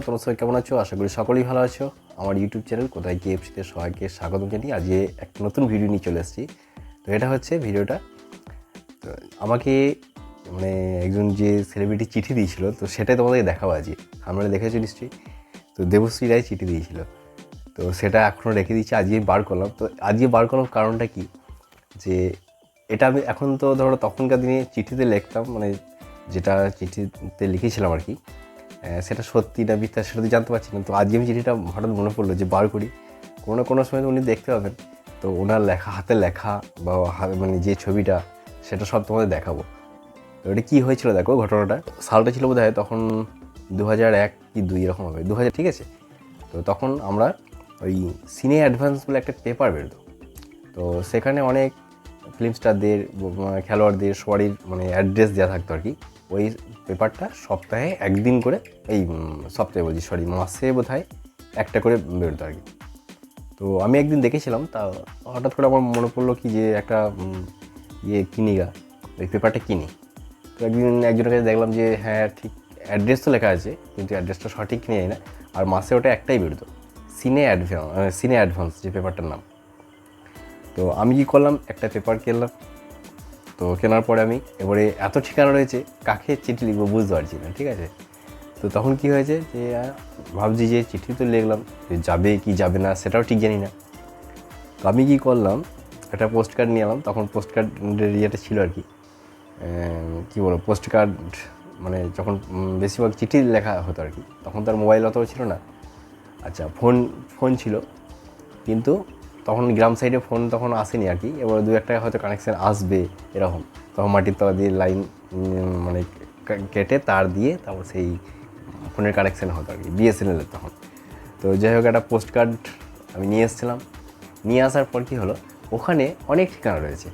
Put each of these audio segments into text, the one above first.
বন্ধুরা, তোমরা সবাই কেমন আছো? আশা করি সকলেই ভালো আছো। আমার ইউটিউব চ্যানেল কোথায় কি এফসিতে সবাইকে স্বাগত জানিয়ে আজকে একটা নতুন ভিডিও নিয়ে চলে এসেছি। তো এটা হচ্ছে ভিডিওটা তো আমাকে মানে একজন যে সেলিব্রিটি চিঠি দিয়েছিল, তো সেটাই তোমাদেরকে দেখাবো আজকে। আমরা দেখেছ নিশ্চয়ই? তো দেবশ্রী রায় চিঠি দিয়েছিল। তো সেটা এখনও রেখে দিয়েছি, আজকে বার করলাম। তো আজকে বার করলাম কারণটা কি? যে এটা আমি এখন তো ধরো তখনকার দিনে চিঠিতে লিখতাম মানে যেটা চিঠিতে লিখেছিলাম আর কি সেটা সত্যি না মিথ্যা সেটা তো জানতে পারছি না। তো আজকে আমি চিঠিটা হঠাৎ মনে পড়ল যে বার করি। কোনো কোনো সময় উনি দেখতে পাবেন। তো ওনার লেখা, হাতে লেখা বা মানে যে ছবিটা, সেটা সব তোমাদের দেখাবো। তো কী হয়েছিল দেখো ঘটনাটা। সালটা ছিল বোধ হয় তখন দু হাজার এক কি দুই এরকম হবে দু হাজার ঠিক আছে? তো তখন আমরা ওই সিনে অ্যাডভান্স বলে একটা পেপার বেরোতো তো সেখানে অনেক ফিল্ম স্টারদের, ব- খেলোয়াড়দের, সবারই মানে অ্যাড্রেস দেওয়া থাকতো আর কি। ওই পেপারটা সপ্তাহে একদিন করে এই সপ্তাহে বলছি সরি মাসে বোধ হয় একটা করে বেরোতো আর কি। তো আমি একদিন দেখেছিলাম, তা হঠাৎ করে আমার মনে পড়ল কি যে একটা ইয়ে কিনি গা, ওই পেপারটা কিনি। তো একদিন একজনের কাছে দেখলাম যে হ্যাঁ ঠিক অ্যাড্রেস তো লেখা আছে, কিন্তু অ্যাড্রেসটা সঠিক কিনে না, আর মাসে ওটা একটাই বেরোতো সিনে অ্যাডভান্স সিনে অ্যাডভান্স যে পেপারটার নাম। তো আমি কি করলাম, একটা পেপার কিনলাম তো কেনার পরে আমি এবারে এত ঠিকানা রয়েছে, কাকে চিঠি লিখব বুঝতে পারছি না, ঠিক আছে? তো তখন কি হয়েছে যে ভাবছি যে চিঠি তো লিখলাম, যে যাবে কি যাবে না সেটাও ঠিক জানি না। তো আমি কী করলাম, একটা পোস্ট কার্ড নিয়ে এলাম, তখন পোস্ট কার্ডের ইয়েটা ছিল আর কি কী বলব পোস্ট কার্ড মানে যখন বেশিরভাগ চিঠি লেখা হতো আর কি, তখন তার মোবাইল অত ছিল না। আচ্ছা ফোন ফোন ছিল, কিন্তু তখন গ্রাম সাইডে ফোন তখন আসেনি আর কি। এবার দু একটা হয়তো কানেকশান আসবে এরকম। তখন মাটির তলা দিয়ে লাইন মানে কেটে তার দিয়ে তারপর সেই ফোনের কানেকশান হতো আর কি বিএসএনএলের তখন। তো যাই হোক, একটা পোস্ট কার্ড আমি নিয়ে এসেছিলাম। নিয়ে আসার পর কী হলো, ওখানে অনেক ঠিকানা রয়েছে।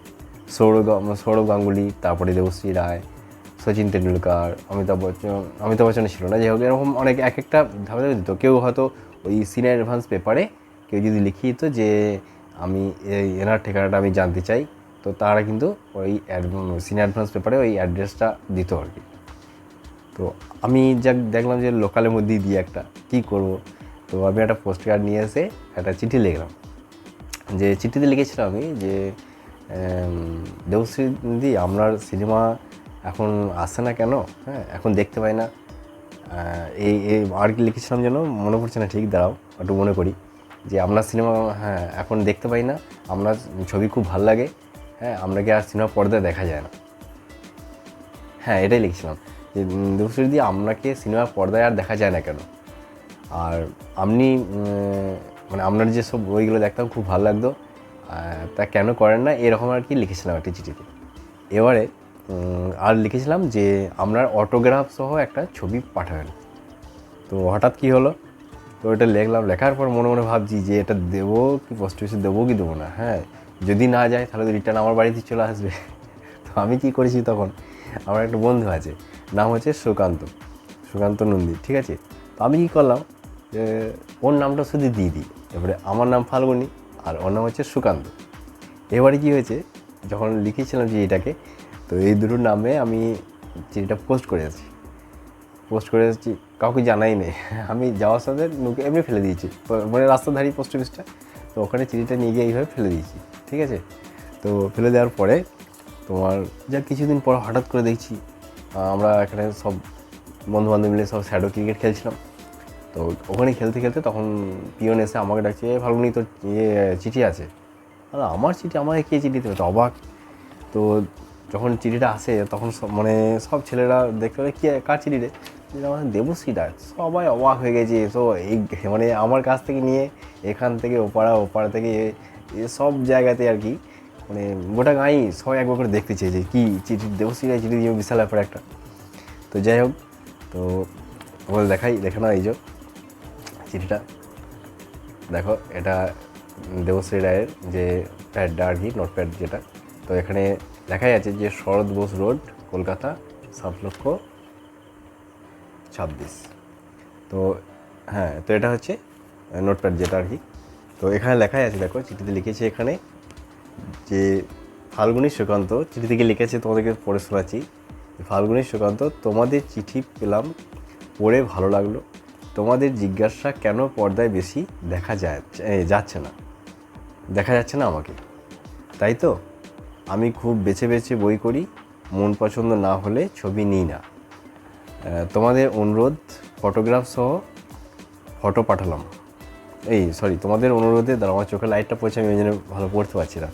সৌরভ সৌরভ গাঙ্গুলি, তারপরে দেবশ্রী রায়, সচিন তেন্ডুলকার, অমিতাভ বচ্চন, অমিতাভ বচ্চনের ছিল না। যাই হোক, এরকম অনেক এক একটা ধাপে দিত। কেউ হয়তো ওই সিনিয়র অ্যাডভান্স পেপারে কেউ যদি লিখিয়ে দিত যে আমি এই এনার ঠিকানাটা আমি জানতে চাই, তো তারা কিন্তু ওই সিনিয়র অ্যাডভান্স পেপারে ওই অ্যাড্রেসটা দিত আর কি। তো আমি যাক দেখলাম যে লোকালের মধ্যেই দিই একটা, কী করব? তো আমি একটা পোস্ট কার্ড নিয়ে এসে একটা চিঠি লিখলাম। যে চিঠিতে লিখেছিলাম আমি যে দেবশ্রী দিদি, আপনার সিনেমা এখন আসছে না কেন? হ্যাঁ এখন দেখতে পাই না। এই আর কি লিখেছিলাম যেন, মনে পড়ছে না, ঠিক দাঁড়াও, একটু মনে করি। যে আপনার সিনেমা হ্যাঁ এখন দেখতে পাই না। আপনার ছবি খুব ভালো লাগে। হ্যাঁ আপনাকে আর সিনেমা পর্দায় দেখা যায় না? হ্যাঁ এটাই লিখছিলাম। যে উম, দেবশ্রী দিদি আপনাকে সিনেমার পর্দায় আর দেখা যায় না কেন? আর আপনি মানে আপনার যেসব বইগুলো দেখতাম খুব ভালো লাগতো। তা কেন করেন না? এরকম আর কি লিখেছিলাম একটা চিঠিতে। এবারে আর লিখেছিলাম যে আপনার অটোগ্রাফ সহ একটা ছবি পাঠাবেন। তো হঠাৎ কি হলো? তো এটা লিখলাম, লেখার পর মনে মনে ভাবছি যে এটা দেবো কি পোস্ট অফিসে দেবো কি দেবো না হ্যাঁ। যদি না যায়, তাহলে তো রিটার্ন আমার বাড়িতে চলে আসবে। তো আমি কি করেছি তখন? আমার একটা বন্ধু আছে, নাম হচ্ছে সুকান্ত সুকান্ত নন্দী, ঠিক আছে? তো আমি কী করলাম যে ওর নামটা শুধু দিয়ে দিই, এবারে আমার নাম ফাল্গুনি আর ওর নাম হচ্ছে সুকান্ত। এবারে কি হয়েছে, যখন লিখেছিলাম যে এটাকে, তো এই দুটোর নামে আমি চিঠিটা পোস্ট করে আছি পোস্ট করে এসেছি কাউকে জানাই নেই। আমি যাওয়ার সাথে নুকে এমনি ফেলে দিয়েছি। মানে রাস্তার ধারি পোস্ট অফিসটা তো ওখানে চিঠিটা নিয়ে গিয়ে এইভাবে ফেলে দিয়েছি ঠিক আছে? তো ফেলে দেওয়ার পরে তোমার যা কিছুদিন পর হঠাৎ করে দেখছি আমরা এখানে সব বন্ধু বান্ধব মিলে সব শ্যাডো ক্রিকেট খেলছিলাম। তো ওখানে খেলতে খেলতে তখন পিয়ন এসে আমাকে ডাকছে "এ, ফাল্গুনি তোর ইয়ে চিঠি আছে? আর আমার চিঠি আমাকে কে চিঠি দেবে? তো অবাক। তো যখন চিঠিটা আসে তখন সব মানে সব ছেলেরা দেখতে পারে কে কার চিঠি রে? দেবশ্রী দাস সবাই অবাক হয়ে গেছে তো এই মানে আমার কাছ থেকে নিয়ে এখান থেকে ওপাড়া ওপাড়া থেকে সব জায়গাতে আর কি মানে গোটা গাঁই সবাই একবার করে দেখতে চেয়েছে, কি চিঠি দেবশ্রী রায় চিঠি দিয়ে বিশাল ব্যাপার একটা। তো যাই হোক, তো তোমাদের দেখাই, দেখে না এই যে চিঠিটা। দেখো, এটা দেবশ্রী রায়ের যে প্যাডটা আর কি নোটপ্যাড যেটা, তো এখানে লেখাই আছে যে শরৎ বোস রোড, কলকাতা, সাত লক্ষ ছাব্বিশ। তো হ্যাঁ তো এটা হচ্ছে নোটপ্যাড যেটা আর কি। তো এখানে লেখাই আছে, দেখো, চিঠিতে লিখেছে এখানে যে ফাল্গুনী সুকান্ত চিঠি থেকে লিখেছে তোমাদেরকে পড়ে শোনাচ্ছি ফাল্গুনী সুকান্ত, তোমাদের চিঠি পেলাম, পড়ে ভালো লাগল, তোমাদের জিজ্ঞাসা কেন পর্দায় বেশি দেখা যায় যাচ্ছে না, দেখা যাচ্ছে না আমাকে। তাই তো? আমি খুব বেছে বেছে বই করি, মন পছন্দ না হলে ছবি নিই না। তোমাদের অনুরোধ ফটোগ্রাফ সহ ফটো পাঠালাম। এই সরি তোমাদের অনুরোধে দাঁড়া আমার চোখে লাইটটা পড়ছে, আমি ওই জন্য ভালো পড়তে পারছি না।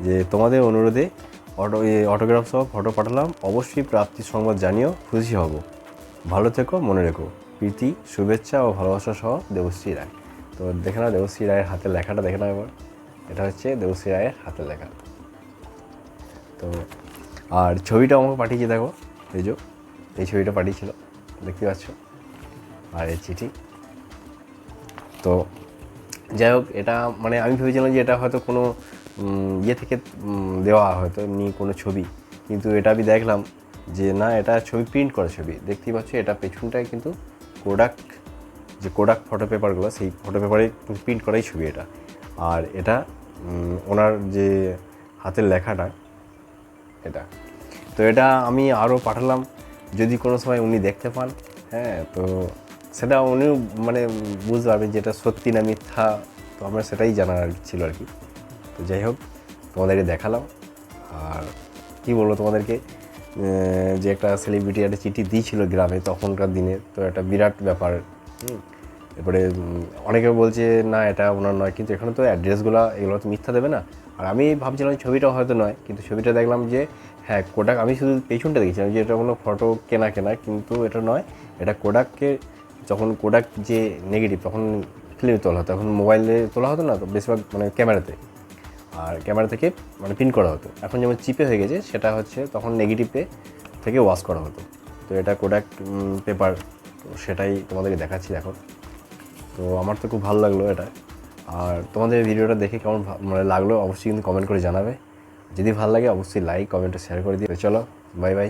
যে তোমাদের অনুরোধে অটো অটোগ্রাফ সহ ফটো পাঠালাম। অবশ্যই প্রাপ্তি সংবাদ জানিও, খুশি হব। ভালো থেকো, মনে রেখো। প্রীতি, শুভেচ্ছা ও ভালোবাসা সহ দেবশ্রী রায়। তো দেখে নাও দেবশ্রী রায়ের হাতের লেখাটা, দেখে নাও এবার। এটা হচ্ছে দেবশ্রী রায়ের হাতের লেখা। তো, আর ছবিটা আমাকে পাঠিয়েছে, দেখো, এই যে। এই ছবিটা পাঠিয়েছিল, দেখতে পাচ্ছ? আর এই চিঠি। তো যাই হোক, এটা মানে আমি ভেবেছিলাম যে এটা হয়তো কোনো ইয়ে থেকে দেওয়া হয়তো এমনি কোনো ছবি। কিন্তু এটা আমি দেখলাম যে না, এটা ছবি প্রিন্ট করা ছবি। দেখতেই পাচ্ছ, এটা পেছনটায় কিন্তু কোডাক যে কোডাক ফটো পেপারগুলো সেই ফটো পেপারে প্রিন্ট করাই ছবি এটা। আর এটা ওনার যে হাতের লেখাটা, এটা। তো এটা আমি আরও পাঠালাম। যদি কোনো সময় উনি দেখতে পান হ্যাঁ তো সেটা উনিও মানে বুঝতে পারবেন যে এটা সত্যি না মিথ্যা, তো আমার সেটাই জানার ছিল আর কি তো যাই হোক, তোমাদেরকে দেখালাম আর কী বলব তোমাদেরকে যে একটা সেলিব্রিটি একটা চিঠি দিয়েছিল গ্রামে তখনকার দিনে, তো একটা বিরাট ব্যাপার, হুম। এরপরে অনেকে বলছে, না, এটা ওনার নয়। কিন্তু এখানে তো অ্যাড্রেসগুলো, এগুলো তো মিথ্যা দেবে না। আর আমি ভাবছিলাম ছবিটা হয়তো নয়, কিন্তু ছবিটা দেখলাম যে হ্যাঁ কোডাক আমি শুধু পেছনটা দেখেছিলাম যে, এটা কোনো ফটো কেনা কেনা, কিন্তু এটা নয়। এটা কোডাককে যখন কোডাক যে নেগেটিভ তখন ফিল্মে তোলা হতো। এখন মোবাইলে তোলা হতো না, তো বেশিরভাগ মানে ক্যামেরাতে। আর ক্যামেরা থেকে মানে প্রিন্ট করা হতো। এখন যেমন চিপে হয়ে গেছে, সেটা হচ্ছে তখন নেগেটিভে থেকে ওয়াশ করা হতো। তো এটা কোডাক পেপার সেটাই তোমাদেরকে দেখাচ্ছি দেখো তো আমার তো খুব ভালো লাগল এটা। আর তোমাদের ভিডিওটা দেখে কেমন মানে লাগল, অবশ্যই কিন্তু কমেন্ট করে জানাবে। যদি ভালো লাগে, অবশ্যই লাইক কমেন্টে শেয়ার করে দিবে। চলো বাই বাই